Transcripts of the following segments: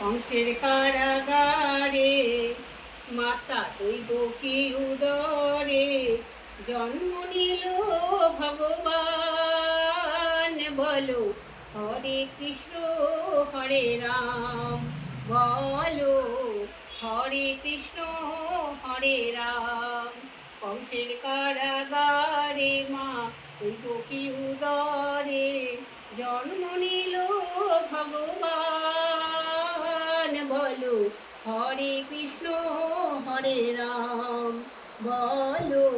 কংসের কারাগারে, মাতা দৈব কি উদরে জন্ম নিল ভগবান। বলো, হরে কৃষ্ণ, হরে রাম। বলো, হরে কৃষ্ণ, হরে রাম। কংসের কারাগারে মা দৈব কি উদরে জন্ম নিল ভগবান। বলো হরে কৃষ্ণ, হরে রাম। বলো,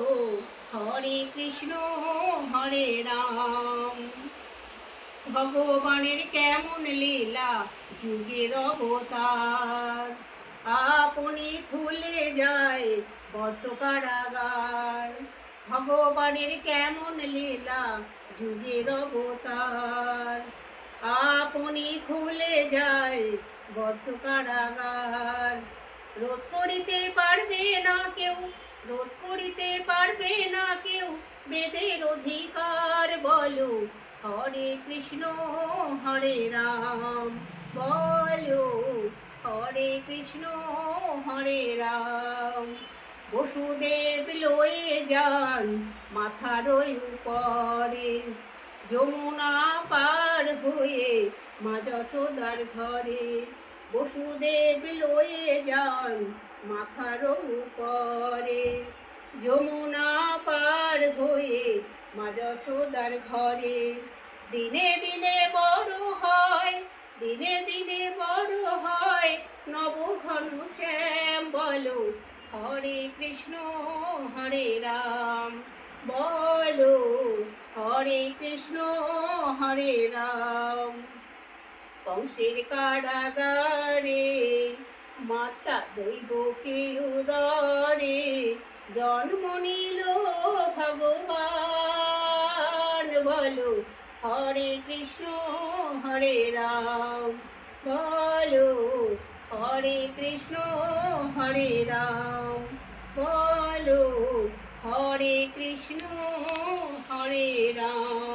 হরে কৃষ্ণ, হরে রাম। ভগবানের কেমন লীলা, যুগের অবতার। আপনি খুলে যায় বদ্ধ কারাগার। ভগবানের কেমন লীলা, যুগের অবতার। আপনি খুলে বদ্ধ কারাগার রোধ করিতে পারবে না কেউ, রোধ করিতে পারবে না কেউ, বেদের অধিকার বলো, হরে কৃষ্ণ, হরে রাম। বলো, হরে কৃষ্ণ, হরে রাম। বসুদেব লয়ে যান মাথার ওই উপরে। যমুনা পার হয়ে মা যশোদার ঘরে বসুদেব লয়ে যান মাথার উপরে। যমুনা পার হয়ে মা যশোদার ঘরে দিনে দিনে বড় হয়, দিনে দিনে বড় হয়। নব ঘন শ্যাম বলো, হরে কৃষ্ণ, হরে রাম। বলো হরে কৃষ্ণ, হরে রাম। কংসের কারাগারে মাতা দৈবকে উদরে জন্ম নিল ভগবান। বলো, হরে কৃষ্ণ, হরে রাম। বলো, হরে কৃষ্ণ, হরে রাম। বলো, হরে কৃষ্ণ i don't Ram.